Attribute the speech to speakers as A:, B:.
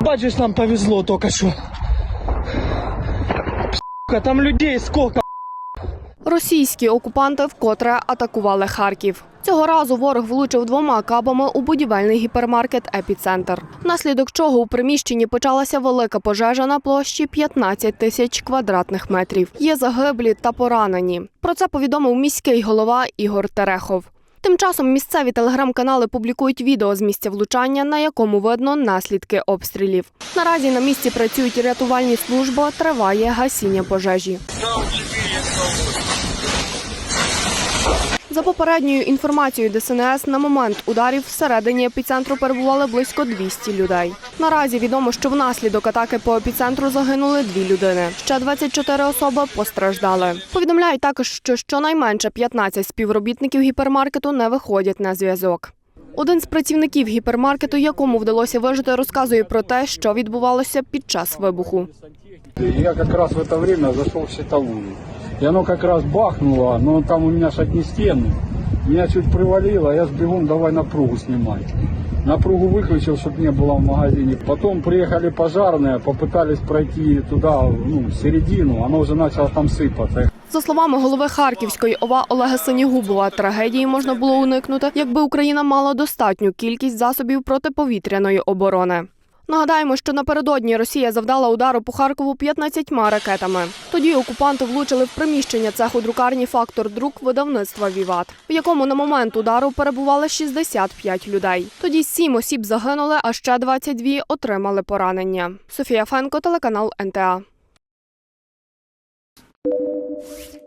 A: Бачиш, нам повезло только что. Сука, там людей сколько.
B: Російські окупанти вкотре атакували Харків. Цього разу ворог влучив двома кабами у будівельний гіпермаркет Епіцентр, внаслідок чого у приміщенні почалася велика пожежа на площі 15 тисяч квадратних метрів. Є загиблі та поранені. Про це повідомив міський голова Ігор Терехов. Тим часом місцеві телеграм-канали публікують відео з місця влучання, на якому видно наслідки обстрілів. Наразі на місці працюють рятувальні служби, триває гасіння пожежі. За попередньою інформацією ДСНС, на момент ударів всередині епіцентру перебували близько 200 людей. Наразі відомо, що внаслідок атаки по епіцентру загинули дві людини. Ще 24 особи постраждали. Повідомляють також, що щонайменше 15 співробітників гіпермаркету не виходять на зв'язок. Один з працівників гіпермаркету, якому вдалося вижити, розказує про те, що відбувалося під час вибуху.
C: Я как раз в это время зашел в щитовую. И оно как раз бахнуло, но там у меня ж одни стены. Меня чуть привалило, я с бегом давай напругу снимать. Напругу выключил, чтобы не было в магазине. Потом приехали пожарные, попытались пройти туда, ну, в середину. Оно уже начало там сыпаться.
B: За словами голови Харківської ОВА Олега Синігубова, трагедії можна було уникнути, якби Україна мала достатню кількість засобів протиповітряної оборони. Нагадаємо, що напередодні Росія завдала удару по Харкову 15 ракетами. Тоді окупанти влучили в приміщення цеху друкарні фактор друк видавництва Віват, в якому на момент удару перебували 65 людей. Тоді сім осіб загинули, а ще 22 отримали поранення. Софія Фенко, телеканал НТА. you